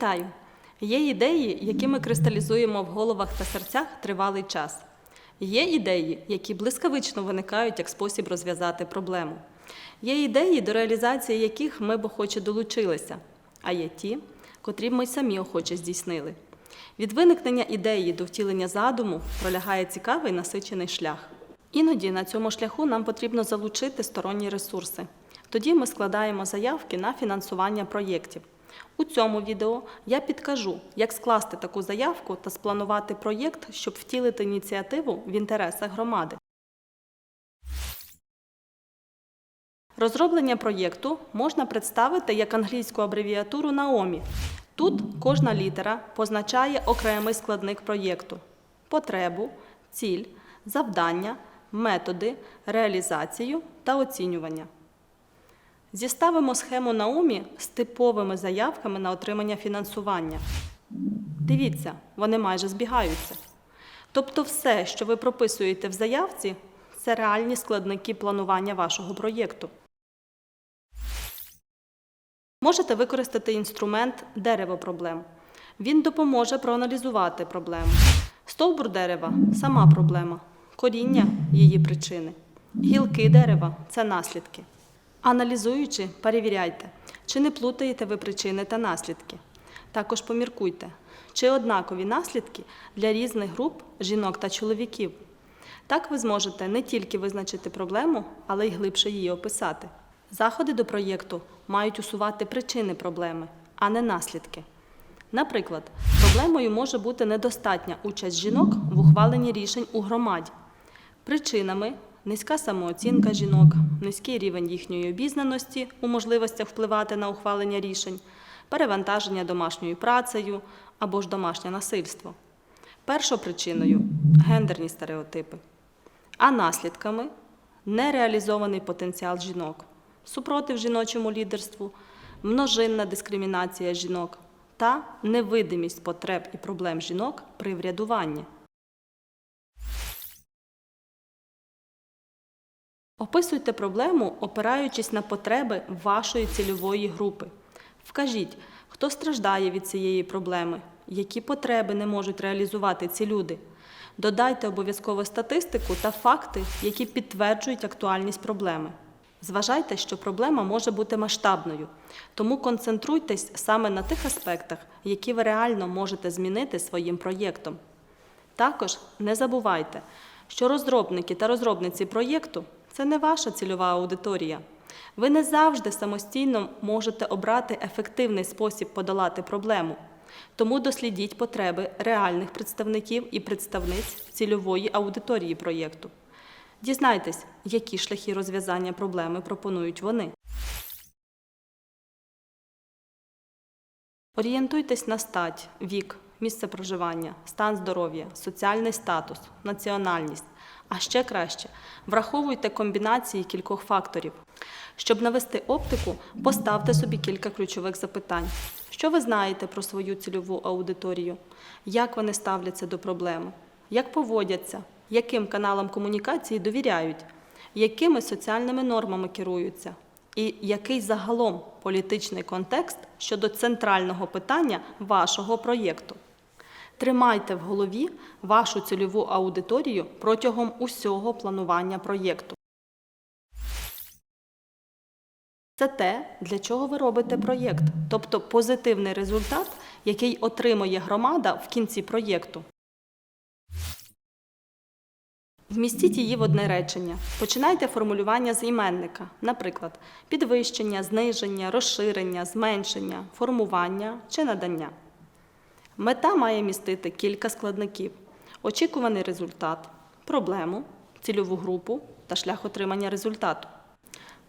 Вітаю! Є ідеї, які ми кристалізуємо в головах та серцях тривалий час. Є ідеї, які блискавично виникають як спосіб розв'язати проблему. Є ідеї, до реалізації яких ми б охоче долучилися, а є ті, котрі ми самі охоче здійснили. Від виникнення ідеї до втілення задуму пролягає цікавий насичений шлях. Іноді на цьому шляху нам потрібно залучити сторонні ресурси. Тоді ми складаємо заявки на фінансування проєктів. У цьому відео я підкажу, як скласти таку заявку та спланувати проєкт, щоб втілити ініціативу в інтересах громади. Розроблення проєкту можна представити як англійську абревіатуру NAOMI. Тут кожна літера позначає окремий складник проєкту: потребу, ціль, завдання, методи, реалізацію та оцінювання. Зіставимо схему Наумі з типовими заявками на отримання фінансування. Дивіться, вони майже збігаються. Тобто, все, що ви прописуєте в заявці, це реальні складники планування вашого проєкту. Можете використати інструмент дерево проблем. Він допоможе проаналізувати проблему. Стовбур дерева сама проблема, коріння її причини. Гілки дерева це наслідки. Аналізуючи, перевіряйте, чи не плутаєте ви причини та наслідки. Також поміркуйте, чи однакові наслідки для різних груп жінок та чоловіків. Так ви зможете не тільки визначити проблему, але й глибше її описати. Заходи до проєкту мають усувати причини проблеми, а не наслідки. Наприклад, проблемою може бути недостатня участь жінок в ухваленні рішень у громаді. Причинами низька самооцінка жінок, низький рівень їхньої обізнаності у можливостях впливати на ухвалення рішень, перевантаження домашньою працею або ж домашнє насильство. Першопричиною гендерні стереотипи, а наслідками нереалізований потенціал жінок, супротив жіночому лідерству, множинна дискримінація жінок та невидимість потреб і проблем жінок при врядуванні. Описуйте проблему, опираючись на потреби вашої цільової групи. Вкажіть, хто страждає від цієї проблеми, які потреби не можуть реалізувати ці люди. Додайте обов'язково статистику та факти, які підтверджують актуальність проблеми. Зважайте, що проблема може бути масштабною, тому концентруйтесь саме на тих аспектах, які ви реально можете змінити своїм проєктом. Також не забувайте, що розробники та розробниці проєкту це не ваша цільова аудиторія. Ви не завжди самостійно можете обрати ефективний спосіб подолати проблему. Тому дослідіть потреби реальних представників і представниць цільової аудиторії проєкту. Дізнайтесь, які шляхи розв'язання проблеми пропонують вони. Орієнтуйтесь на стать, вік, місце проживання, стан здоров'я, соціальний статус, національність. А ще краще враховуйте комбінації кількох факторів. Щоб навести оптику, поставте собі кілька ключових запитань. Що ви знаєте про свою цільову аудиторію? Як вони ставляться до проблеми? Як поводяться? Яким каналам комунікації довіряють? Якими соціальними нормами керуються? І який загалом політичний контекст щодо центрального питання вашого проєкту? Тримайте в голові вашу цільову аудиторію протягом усього планування проєкту. Це те, для чого ви робите проєкт, тобто позитивний результат, який отримує громада в кінці проєкту. Вмістіть її в одне речення. Починайте формулювання з іменника, наприклад, підвищення, зниження, розширення, зменшення, формування чи надання. Мета має містити кілька складників: очікуваний результат, проблему, цільову групу та шлях отримання результату.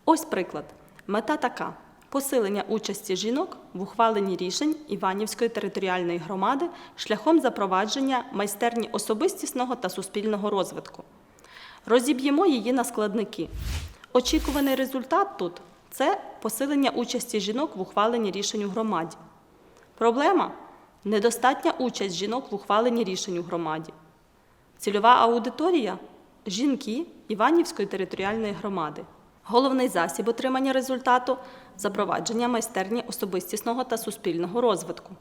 Ось приклад. Мета така: посилення участі жінок в ухваленні рішень Іванівської територіальної громади шляхом запровадження майстерні особистісного та суспільного розвитку. Розіб'ємо її на складники. Очікуваний результат тут це посилення участі жінок в ухваленні рішень у громаді. Проблема недостатня участь жінок в ухваленні рішень у громаді. Цільова аудиторія жінки Іванівської територіальної громади. Головний засіб отримання результату запровадження майстерні особистісного та суспільного розвитку.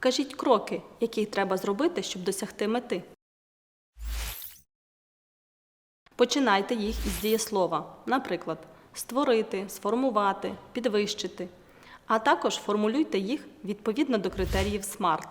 Кажіть кроки, які треба зробити, щоб досягти мети. Починайте їх із дієслова. Наприклад, створити, сформувати, підвищити. А також формулюйте їх відповідно до критеріїв SMART.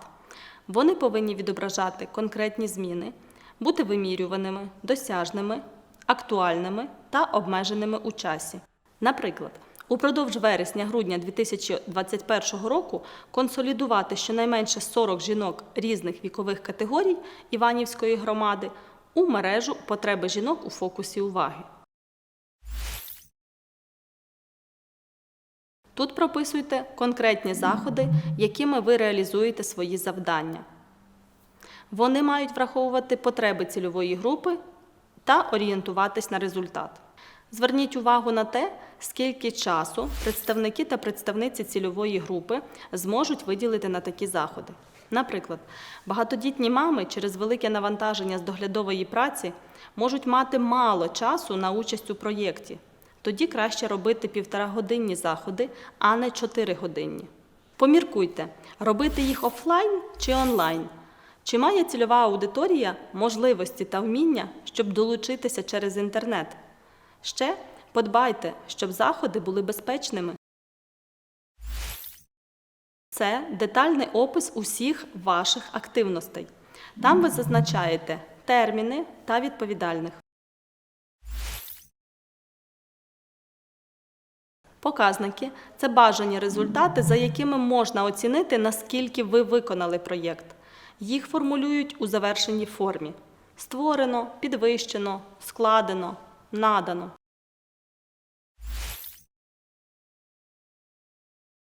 Вони повинні відображати конкретні зміни, бути вимірюваними, досяжними, актуальними та обмеженими у часі. Наприклад, упродовж вересня-грудня 2021 року консолідувати щонайменше 40 жінок різних вікових категорій Іванівської громади у мережу потреби жінок у фокусі уваги. Тут прописуйте конкретні заходи, якими ви реалізуєте свої завдання. Вони мають враховувати потреби цільової групи та орієнтуватись на результат. Зверніть увагу на те, скільки часу представники та представниці цільової групи зможуть виділити на такі заходи. Наприклад, багатодітні мами через велике навантаження з доглядової праці можуть мати мало часу на участь у проєкті. Тоді краще робити півторагодинні заходи, а не чотиригодинні. Поміркуйте, робити їх офлайн чи онлайн. Чи має цільова аудиторія можливості та вміння, щоб долучитися через інтернет? Ще подбайте, щоб заходи були безпечними. Це детальний опис усіх ваших активностей. Там ви зазначаєте терміни та відповідальних. Показники це бажані результати, за якими можна оцінити, наскільки ви виконали проєкт. Їх формулюють у завершеній формі: створено, підвищено, складено, надано.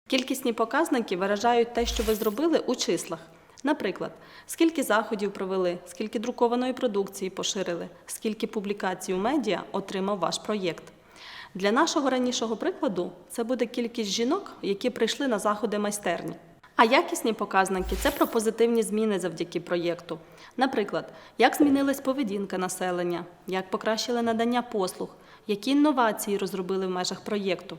Кількісні показники виражають те, що ви зробили у числах. Наприклад, скільки заходів провели, скільки друкованої продукції поширили, скільки публікацій у медіа отримав ваш проєкт. Для нашого ранішого прикладу це буде кількість жінок, які прийшли на заходи майстерні. А якісні показники це про позитивні зміни завдяки проєкту. Наприклад, як змінилась поведінка населення, як покращили надання послуг, які інновації розробили в межах проєкту.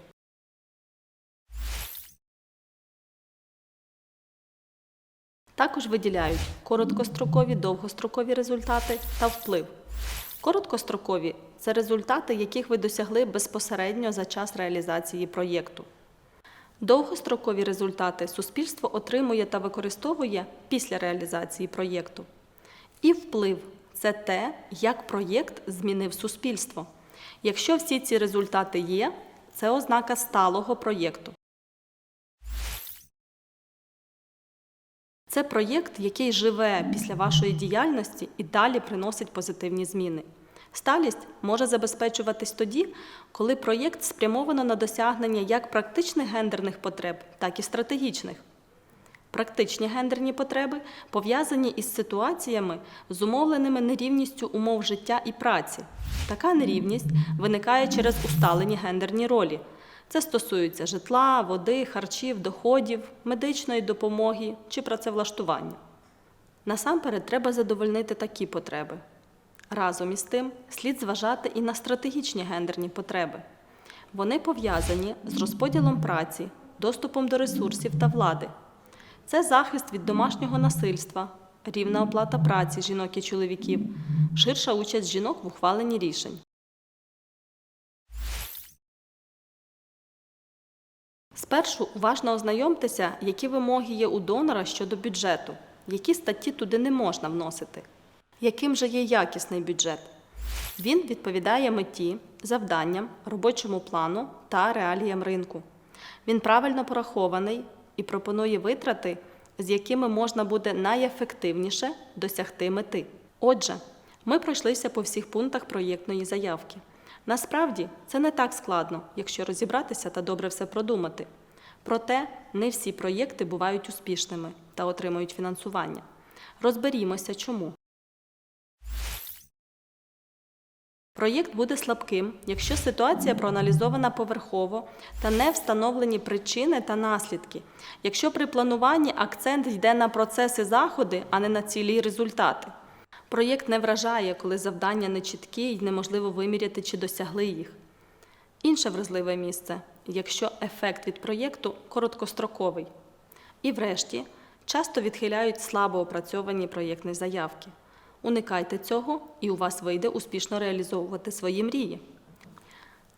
Також виділяють короткострокові, довгострокові результати та вплив. Короткострокові це результати, яких ви досягли безпосередньо за час реалізації проєкту. Довгострокові результати суспільство отримує та використовує після реалізації проєкту. І вплив це те, як проєкт змінив суспільство. Якщо всі ці результати є, це ознака сталого проєкту. Це проєкт, який живе після вашої діяльності і далі приносить позитивні зміни. Сталість може забезпечуватись тоді, коли проєкт спрямовано на досягнення як практичних гендерних потреб, так і стратегічних. Практичні гендерні потреби пов'язані із ситуаціями, зумовленими нерівністю умов життя і праці. Така нерівність виникає через усталені гендерні ролі. Це стосується житла, води, харчів, доходів, медичної допомоги чи працевлаштування. Насамперед треба задовольнити такі потреби. Разом із тим слід зважати і на стратегічні гендерні потреби. Вони пов'язані з розподілом праці, доступом до ресурсів та влади. Це захист від домашнього насильства, рівна оплата праці жінок і чоловіків, ширша участь жінок в ухваленні рішень. Спершу уважно ознайомтеся, які вимоги є у донора щодо бюджету, які статті туди не можна вносити, яким же є якісний бюджет. Він відповідає меті, завданням, робочому плану та реаліям ринку. Він правильно порахований і пропонує витрати, з якими можна буде найефективніше досягти мети. Отже, ми пройшлися по всіх пунктах проєктної заявки. Насправді це не так складно, якщо розібратися та добре все продумати. Проте не всі проєкти бувають успішними та отримують фінансування. Розберімося, чому. Проєкт буде слабким, якщо ситуація проаналізована поверхово та не встановлені причини та наслідки, якщо при плануванні акцент йде на процеси заходи, а не на цілі результати. Проєкт не вражає, коли завдання не чіткі і неможливо виміряти, чи досягли їх. Інше вразливе місце, якщо ефект від проєкту короткостроковий. І врешті, часто відхиляють слабо опрацьовані проєктні заявки. Уникайте цього, і у вас вийде успішно реалізовувати свої мрії.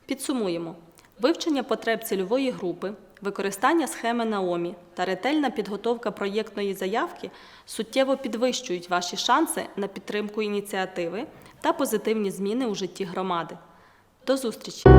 Підсумуємо: вивчення потреб цільової групи, використання схеми Наомі та ретельна підготовка проєктної заявки суттєво підвищують ваші шанси на підтримку ініціативи та позитивні зміни у житті громади. До зустрічі!